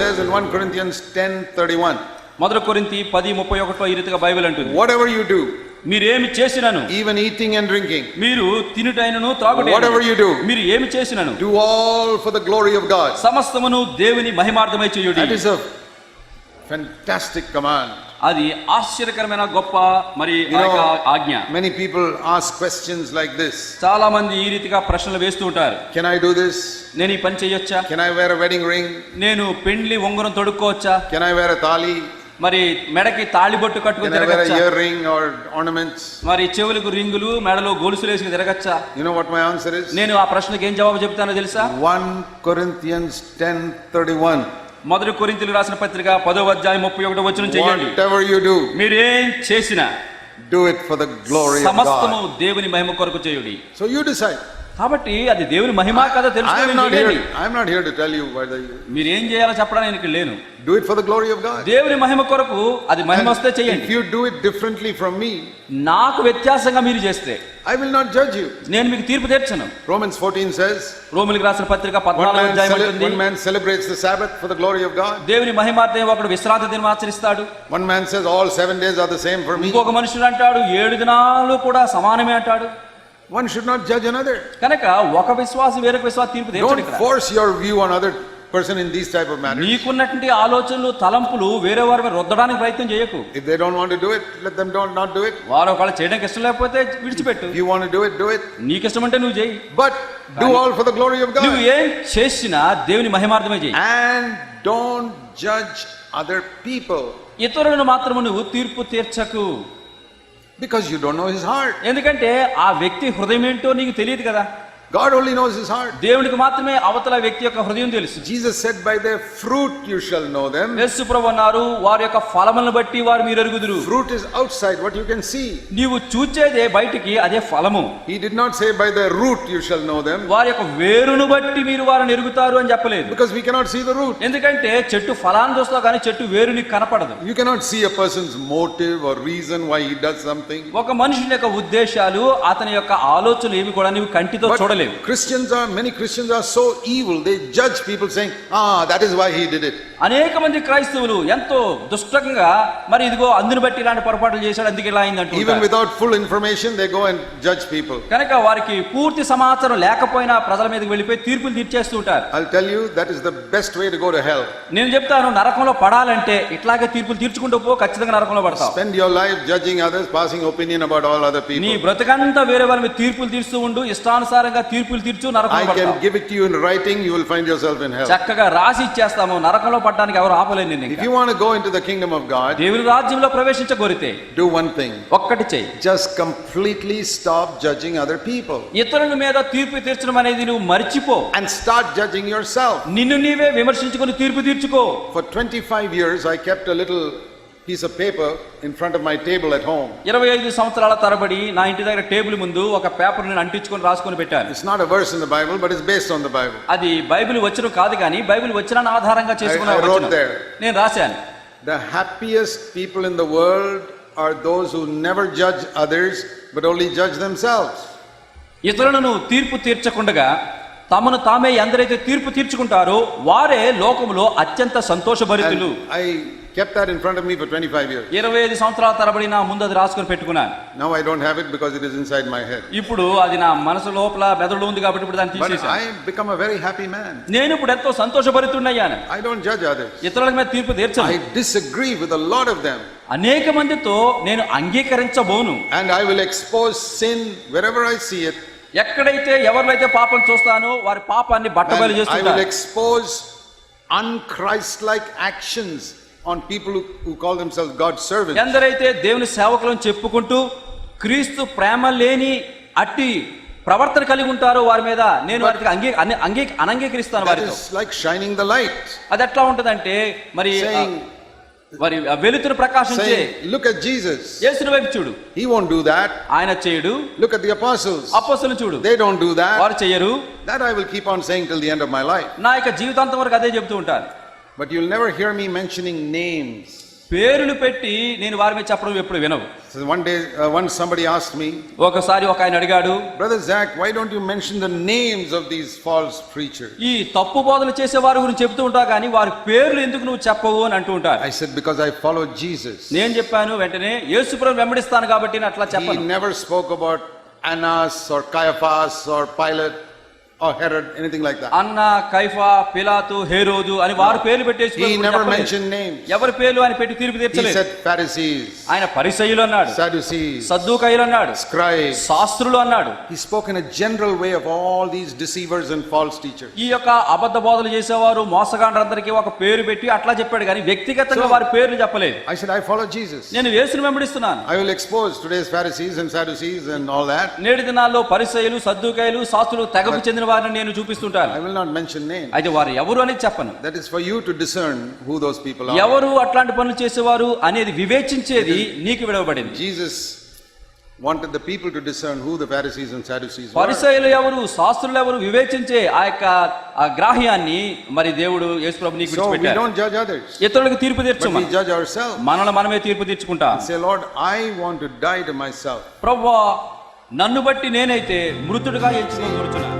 says in 1 Corinthians 10:31, మొదటి కొరింతి పది ముప్పై ఒకటో ఈ రీతిగా బైబిల్ అంటుంది whatever you do, మీరేమి చేసినను even eating and drinking, మీరు తినుటైనను త్రాగుట Whatever you do. మీరు ఏమి చేసినను do all for the glory of God. సమస్తమును దేవుని మహిమార్థమై చేయుడి That is fantastic command. అది ఆశ్చర్యకరమైన గొప్ప మరి ఆజ్ఞ many people ask questions like this చాలా మంది ఈ రీతిగా ప్రశ్నలు వేస్తూ ఉంటారు Can I do this? నేను ఈ పని చేయొచ్చా Can I wear a wedding ring? నేను పెండ్లి ఉంగరం తొడుక్కోవచ్చా Can I wear a thali? మరి మెడకి తాళిబొట్టు కట్టుకుని తిరగచ్చా earring or ornaments? మరి చెవులకు రింగులు మెడలో గొలుసులు వేసుకుని తిరగచ్చా You know what my answer is? నేను ఆ ప్రశ్నకి ఏం జవాబు చెప్తానో తెలుసా 1 Corinthians 10:31. మొదటి కొరింతలు రాసిన పత్రిక పదో అధ్యాయం ముప్పై ఒకటో వచ్చిన చెయ్యండి Whatever you do, మీరేం చేసినా do it for the glory of సమస్తము God. దేవుని మహిమ కొరకు చేయుడి So you decide. కాబట్టి అది దేవుని మహిమ కదా తెలుసుకోండి మీరు ఏం చేయాలో చెప్పడానికి ఇక్కడ లేను do it for the glory of God. దేవుని మహిమ కొరకు అది మహిమ వస్తే చేయండి if you do it differently from me, నాకు వ్యత్యాసంగా మీరు చేస్తే I will not judge you. నేను మీకు తీర్పు తీర్చను Romans 14 says, రోమిలికి రాసిన పత్రిక one పద్నాలుగు man, అధ్యాయం cele- అంటుంది one man celebrates the Sabbath for the glory of God. దేవుని మహిమార్థం ఒకడు విశ్రాంతి దినం ఆచరిస్తాడు One man says all seven days are the same for me. ఇంకొక మనుషుడు అంటాడు ఏడు దినాలు కూడా సమానమే అంటాడు One should not judge another. కనుక ఒక విశ్వాసి వేరొక విశ్వాస తీర్పు తీర్చడు Don't ఇక్కడ force your view on other person in these type of matters. నీకున్నటువంటి ఆలోచనలు తలంపులు వేరే వారి మీద రుద్దడానికి ప్రయత్నం చేయకు If they don't want to do it, let them don't not do it. వారు ఒకవేళ చేయడానికి ఇష్టం లేకపోతే విడిచిపెట్టు If you want to do it, do it. నీకు ఇష్టం అంటే నువ్వు చేయి But do all for the glory of నువ్వు God. ఏం చేసినా దేవుని మహిమార్థమే చేయి And don't judge other people ఇతరులను మాత్రము నువ్వు తీర్పు తీర్చకు because you don't know his heart ఎందుకంటే ఆ వ్యక్తి హృదయం ఏంటో నీకు తెలియదు కదా? God only knows his heart. దేవునికి మాత్రమే అవతల వ్యక్తి యొక్క హృదయం తెలుసు Jesus said, By their fruit you shall know them. యేసు ప్రభు అన్నారు వారి యొక్క ఫలములను బట్టి వారు మీరు ఎరుగుదురు Fruit is outside, what you can see. నీవు చూచేదే బయటికి అదే ఫలము He did not say, By their root you shall know them, వారి యొక్క వేరును బట్టి మీరు వారిని ఎరుగుతారు అని చెప్పలేదు because we cannot see the root. ఎందుకంటే చెట్టు ఫలాన్ని చూస్తావు కానీ చెట్టు వేరు నీకు కనపడదు You cannot see a person's motive or reason why he does something. ఒక మనుషుని యొక్క ఉద్దేశాలు అతని యొక్క ఆలోచనలు ఏవి కూడా నీవు కంటితో చూడలేవు అనలేదు Christians are many Christians are so evil they judge people saying ah that is why he did it అనేక మంది క్రైస్తవులు ఎంతో దుష్టకంగా మరి ఇదిగో అందుని బట్టి ఇలాంటి పొరపాట్లు చేశాడు అందుకే ఇలా అయింది అంటే even without full information they go and judge people కనుక వారికి పూర్తి సమాచారం లేకపోయినా ప్రజల మీదకి వెళ్ళిపోయి తీర్పులు తీర్చేస్తూ ఉంటారు. I tell you that is the best way to go to hell నేను చెప్తాను నరకంలో పడాలంటే ఇట్లాగే తీర్పులు తీర్చుకుంటూ పో ఖచ్చితంగా నరకంలో పడతావు. Spend your life judging others passing opinion about all other people నీ బ్రతకంతా వేరే వారి మీద తీర్పులు తీర్చుతూ ఉండు ఇష్టానుసారంగా తీర్పులు తీర్చు I నరకంలో can పడతావు give it to you in writing, you will find yourself in hell. చక్కగా రాసి ఇచ్చేస్తాము నరకంలో పడడానికి ఎవరు ఆపలేను నిన్ను If ఇంకా. you want to go into the kingdom of God, దేవుని రాజ్యంలో ప్రవేశించగోరితే do one thing. ఒక్కటి చెయ్యి Just completely stop judging other people ఇతరుల మీద తీర్పు తీర్చడం అనేది నువ్వు మర్చిపో and start judging yourself. నిన్ను నీవే విమర్శించుకొని తీర్పు తీర్చుకో For 25 years, I kept a little piece of paper in front of my table at home. ఇరవై ఐదు సంవత్సరాల తరబడి నా ఇంటి దగ్గర టేబుల్ ముందు ఒక పేపర్ నేను అంటించుకొని రాసుకొని పెట్టాను It's not a verse in the Bible, but it's based on the Bible. అది బైబిల్ వచ్చిన కాదు కానీ బైబిల్ వచ్చిన ఆధారంగా చేసుకున్న I- I wrote వచనం. there. నేను రాశాను The happiest people in the world are those who never judge others, but only judge themselves. ఇతరులను తీర్పు తీర్చకుండగా తమను తామే ఎందరైతే తీర్పు తీర్చుకుంటారో వారే లోకములో అత్యంత సంతోషభరితులు And I kept that in front of me for 25 years. ఇరవై ఐదు సంవత్సరాల తరబడి నా ముందు అది రాసుకొని పెట్టుకున్నాను Now I don't have it because it is inside my head. ఇప్పుడు అది నా మనసు లోపల మెదడులో ఉంది కాబట్టి ఇప్పుడు దాన్ని తీసేసాను I become a very happy man. నేను ఇప్పుడు ఎంతో సంతోషభరితున్నయ్యాను I don't judge others. ఇతరుల మీద తీర్పు తీర్చను I disagree with a lot of them. అనేక మందితో నేను అంగీకరించబోను And I will expose sin wherever I see it. ఎక్కడైతే ఎవరిలో అయితే పాపం చూస్తానో వారి పాపాన్ని బట్టబయలు And I will expose unchrist-like actions on people who, who call themselves God's servants. ఎందరైతే దేవుని సేవకులను చెప్పుకుంటూ క్రీస్తు ప్రేమ లేని అట్టి ప్రవర్తన కలిగి ఉంటారో వారి మీద నేను వారికి అంగీ అంగీ అనంగీకరిస్తాను వారితో is like shining the light. అది ఎట్లా ఉంటదంటే మరి మరి వెలుతురు ప్రకాశించే look at Jesus. యేసుని వైపు చూడు He won't do that. ఆయన చేయడు Look at the apostles. అప్పసులు చూడు They don't do that. వారు చెయ్యరు That I will keep on saying till the end of my life. నా యొక్క జీవితాంతం వరకు అదే చెప్తూ ఉంటాను But you'll never hear me mentioning names. పేర్లు పెట్టి నేను వారి మీద చెప్పడం ఎప్పుడు వినవు So one day, uh, once somebody asked me, ఒకసారి ఒక ఆయన అడిగాడు Brother Zach, why don't you mention the names of these false preachers? ఈ తప్పు బోధలు చేసే వారి గురించి చెప్తూ ఉంటావు కానీ వారి పేర్లు ఎందుకు నువ్వు చెప్పవు అని అంటూ ఉంటారు I said, Because I follow Jesus. నేను చెప్పాను వెంటనే యేసుప్రభు వెంబడిస్తాను కాబట్టి నేను అట్లా He చెప్పను never spoke about Annas or Caiaphas or Pilate or Herod, anything like that. అన్న కైఫా పిలాతు హేరోదు అని వారు పేర్లు పెట్టేసి He never చెప్పలేదు. mentioned names. ఎవరి పేర్లు ఆయన పెట్టి తీర్పు He తీర్చలేదు said Pharisees, ఆయన పరిసయులు అన్నాడు Sadducees, సద్దుకైలు అన్నాడు scribes. శాస్త్రులు అన్నాడు He spoke in a general way of all these deceivers and false teachers. ఈ యొక్క అబద్ధ బోధలు చేసేవారు మోసగాండ్రందరికీ ఒక పేరు పెట్టి అట్లా చెప్పాడు కానీ వ్యక్తిగతంగా వారి పేర్లు చెప్పలేదు I said, I follow Jesus. నేను యేసుని వెంబడిస్తున్నాను I will expose today's Pharisees and Sadducees and all that. నేటి దినాల్లో పరిసయులు సద్దుకాయలు శాస్త్రులు తెగకు చెందిన వారిని నేను చూపిస్తుంటాను I will not mention names. అయితే వారు ఎవరు అనేది చెప్పను That is for you to discern who those people are. ఎవరు అట్లాంటి పనులు చేసేవారు అనేది వివేచించేది నీకు విడవబడింది Jesus wanted the people to discern who the Pharisees and Sadducees were. ఎవరు శాస్త్రులు ఎవరు వివేచించే ఆ యొక్క ఆ గ్రాహ్యాన్ని మరి దేవుడు యేసుప్రభు నీకు So we విడిచిపెట్టారు don't judge others, ఇతరులకు తీర్పు but తీర్చు we judge ourselves. మనల్ని మనమే తీర్పు తీర్చుకుంటా Say, Lord, I want to die to myself. ప్రవ్వా నన్ను బట్టి నేనైతే మృతుడుగా ఎంచుకోగలుగుతున్నా